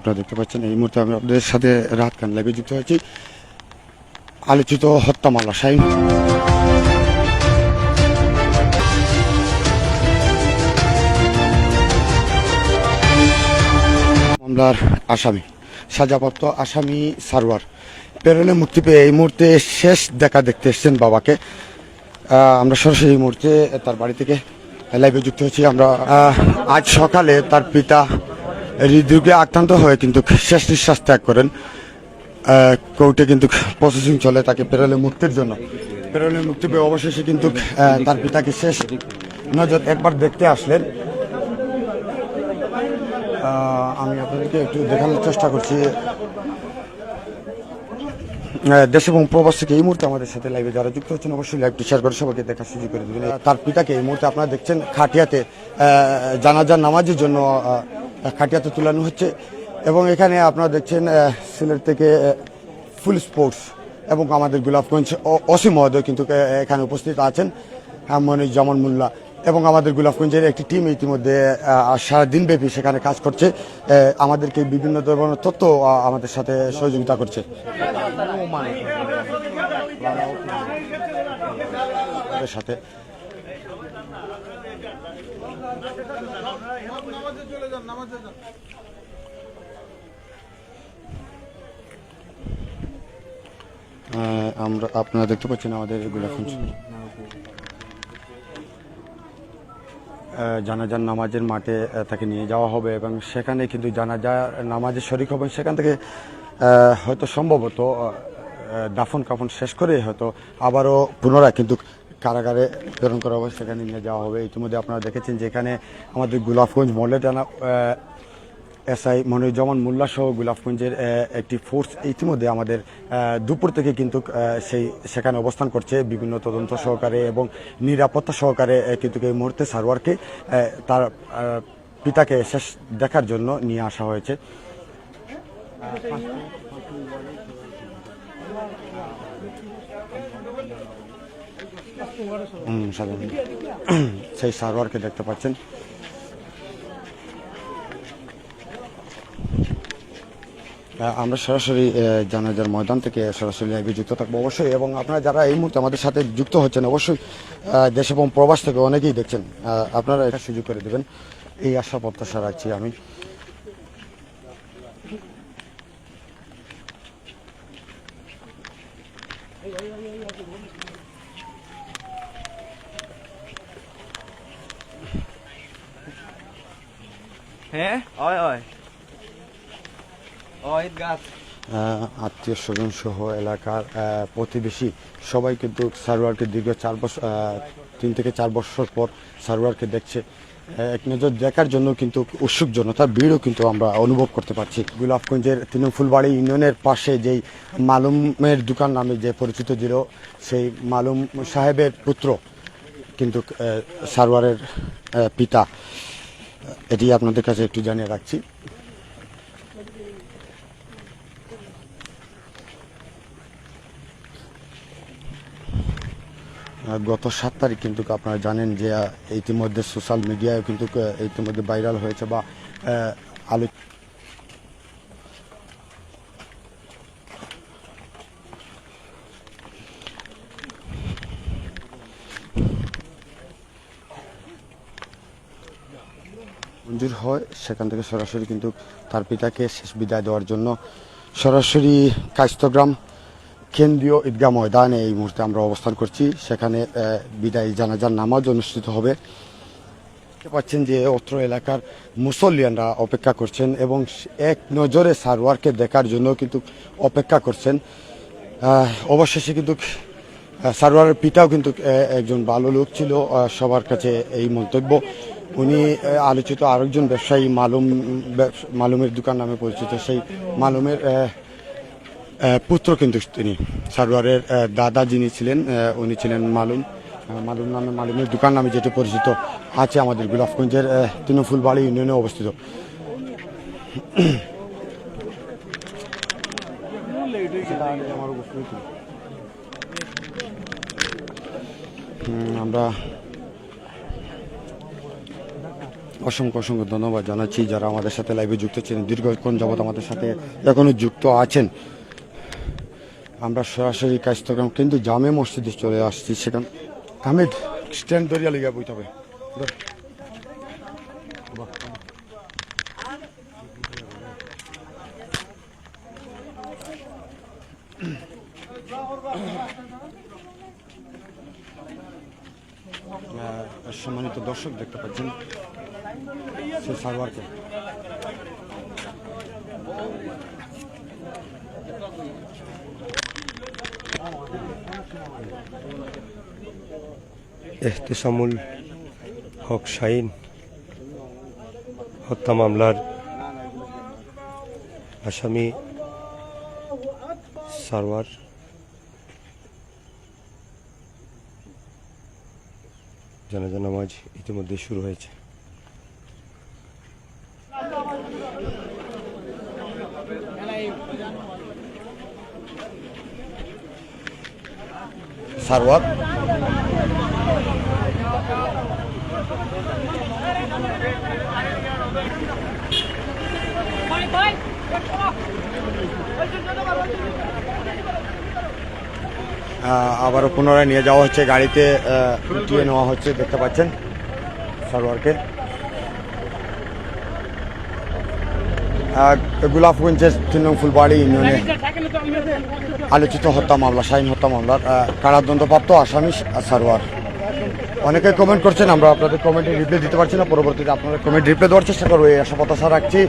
আপনারা দেখতে পাচ্ছেন, এই মুহূর্তে আমি আপনাদের সাথে রাত কান লাইভে যুক্ত হয়েছি। আলোচিত হত্যা মামলা শাহিন। মামলার আসামি, সাজাপ্রাপ্ত আসামি সারোয়ার। প্রেরণে মুক্তি পেয়ে এই মুহূর্তে শেষ দেখা দেখতে এসেছেন বাবাকে। আমরা সরাসরি এই মুহূর্তে তার বাড়ি থেকে লাইভে যুক্ত হয়েছি। আমরা আজ সকালে তার পিতা হৃদরোগে আক্রান্ত হয়ে কিন্তু শেষ নিঃশ্বাস ত্যাগ করেন। কোর্টে কিন্তু প্রসেসিং চলে তাকে পেরোলে মুক্তির জন্য। পেরোলে মুক্তি পেয়ে অবশেষে কিন্তু তার পিতাকে শেষ নজর একবার দেখতে আসলেন। আমি আপনাদেরকে একটু দেখানোর চেষ্টা করছি। দেশ এবং প্রবাস থেকে এই মুহূর্তে আমাদের সাথে লাইভে যারা যুক্ত হচ্ছেন, অবশ্যই লাইভটি শেয়ার করে সবাইকে দেখার সুযোগ করে দেবেন। তার পিতাকে এই মুহূর্তে আপনারা দেখছেন খাটিয়াতে জানাজার নামাজের জন্য খাটিয়াতে তুলানো হচ্ছে। এবং এখানে আপনারা দেখছেন সিলেট থেকে ফুল স্পোর্টস এবং আমাদের গোলাপগঞ্জ অসীম মহোদয় কিন্তু এখানে উপস্থিত আছেন মনিরুজ্জামান মোল্লা। এবং আমাদের গোলাপগঞ্জের একটি টিম ইতিমধ্যে আহ, সারাদিন ব্যাপী সেখানে কাজ করছে আমাদেরকে বিভিন্ন ধরনের তথ্য আমাদের সাথে সহযোগিতা করছে। আমাদের সাথে। আমরা আপনারা দেখতে পাচ্ছেন আমাদের জানাজার নামাজের মাঠে তাকে নিয়ে যাওয়া হবে এবং সেখানে কিন্তু জানাজা নামাজের শরিক হবেন। সেখান থেকে হয়তো সম্ভবত দাফন কাফন শেষ করে হয়তো আবারও পুনরায় কিন্তু কারাগারে প্রেরণ করা হবে, সেখানে নিয়ে যাওয়া হবে ইতিমধ্যে আপনারা দেখেছেন যেখানে আমাদের গোলাপগঞ্জ মলে টানা এসআই মনিরুজ্জামান মোল্লা সহ গোলাপগঞ্জের একটি ফোর্স ইতিমধ্যে আমাদের দুপুর থেকে কিন্তু সেই, সেখানে অবস্থান করছে বিভিন্ন তদন্ত সহকারে এবং নিরাপত্তা সহকারে কিন্তু এই মুহূর্তে সারোয়ারকে তার পিতাকে শেষ দেখার জন্য নিয়ে আসা হয়েছে। সেই সারওয়ারকে দেখতে পাচ্ছেন। আমরা সরাসরি জানাজার ময়দান থেকে সরাসরি লাইভে যুক্ত থাকব অবশ্যই, এবং আপনারা যারা এই মুহূর্তে আমাদের সাথে যুক্ত হচ্ছেন, অবশ্যই দেশ এবং প্রবাস থেকে অনেকেই দেখছেন। আপনারা এটা সুযোগ করে দেবেন। এই আশা প্রত্যাশা রাখছি আমি। আত্মীয় স্বজন সহ এলাকার প্রতিবেশী সবাই কিন্তু সারোয়ারকে দীর্ঘ চার বছর তিন থেকে চার বছর পর সারোয়ারকে দেখছে। এক নজর দেখার জন্য কিন্তু উৎসুক জনতার ভিড়ও কিন্তু আমরা অনুভব করতে পারছি। গোলাপগঞ্জের তৃণফুলবাড়ি ইউনিয়নের পাশে যেই মালুমের দোকান নামে যে পরিচিত ছিল সেই মালুম সাহেবের পুত্র কিন্তু সারোয়ারের পিতা। এটি আপনাদের কাছে একটু জানিয়ে রাখছি। গত সাত তারিখ কিন্তু আপনারা জানেন যে ইতিমধ্যে সোশ্যাল মিডিয়ায় কিন্তু ইতিমধ্যে ভাইরাল হয়েছে বা আহ, মঞ্জুর হয় সেখান থেকে সরাসরি কিন্তু তার পিতাকে শেষ বিদায় দেওয়ার জন্য সরাসরি কাস্তগ্রাম কেন্দ্রীয় ঈদগাহ ময়দানে এই মুহূর্তে আমরা অবস্থান করছি। সেখানে বিদায় জানাজার নামাজ অনুষ্ঠিত হবে। দেখতে পাচ্ছেন যে অত্র এলাকার মুসল্লিয়ানরা অপেক্ষা করছেন এবং এক নজরে সারওয়ারকে দেখার জন্য কিন্তু অপেক্ষা করছেন। অবশেষে কিন্তু আহ, সারওয়ারের পিতাও কিন্তু একজন ভালো লোক ছিল সবার কাছে এই মন্তব্য। উনি আলোচিত আরেকজন ব্যবসায়ী, মালুম মালুমের দোকান নামে পরিচিত সেই মালুমের পুত্র কিন্তু তিনি। সারোয়ারের দাদা যিনি ছিলেন উনি ছিলেন মালুম। মালুম নামে, মালুমের দোকান নামে যেটি পরিচিত আছে আমাদের গোলাপগঞ্জের তৃণফুলবাড়ি ইউনিয়নে অবস্থিত। আমরা অসংখ্য অসংখ্য ধন্যবাদ জানাচ্ছি যারা আমাদের সাথে লাইভে যুক্ত ছিলেন, দীর্ঘক্ষণ যাবত আমাদের সাথে এখনও যুক্ত আছেন। আমরা সরাসরি কাস্তগ্রাম কিন্তু জামে মসজিদে চলে আসছি সেখান হামিদ স্ট্যান্ড ধরিয়া লিগা বইতে হবে। সম্মানিত দর্শক, দেখতে পাচ্ছেন। সে সার্ভারকে এহতেসামুল হক শাহিন হত্যা মামলার আসামি সারওয়ার জানাজা নামাজ ইতিমধ্যে শুরু হয়েছে। আহ, আবারও পুনরায় নিয়ে যাওয়া হচ্ছে গাড়িতে উঠিয়ে নেওয়া হচ্ছে দেখতে পাচ্ছেন সারোয়ারকে। গোলাপগঞ্জের নং ফুলবাড়ি ইউনিয়নে আলোচিত হত্যা মামলা, শাহিন হত্যা মামলার কারাদণ্ডপ্রাপ্ত আসামি সারোয়ার। অনেকে কমেন্ট করছেন, আমরা আপনাদের কমেন্টে রিপ্লাই দিতে পারছি না, পরবর্তীতে আপনারা কমেন্ট রিপ্লাই দেওয়ার চেষ্টা করব, এই আশা প্রত্যাশা রাখছি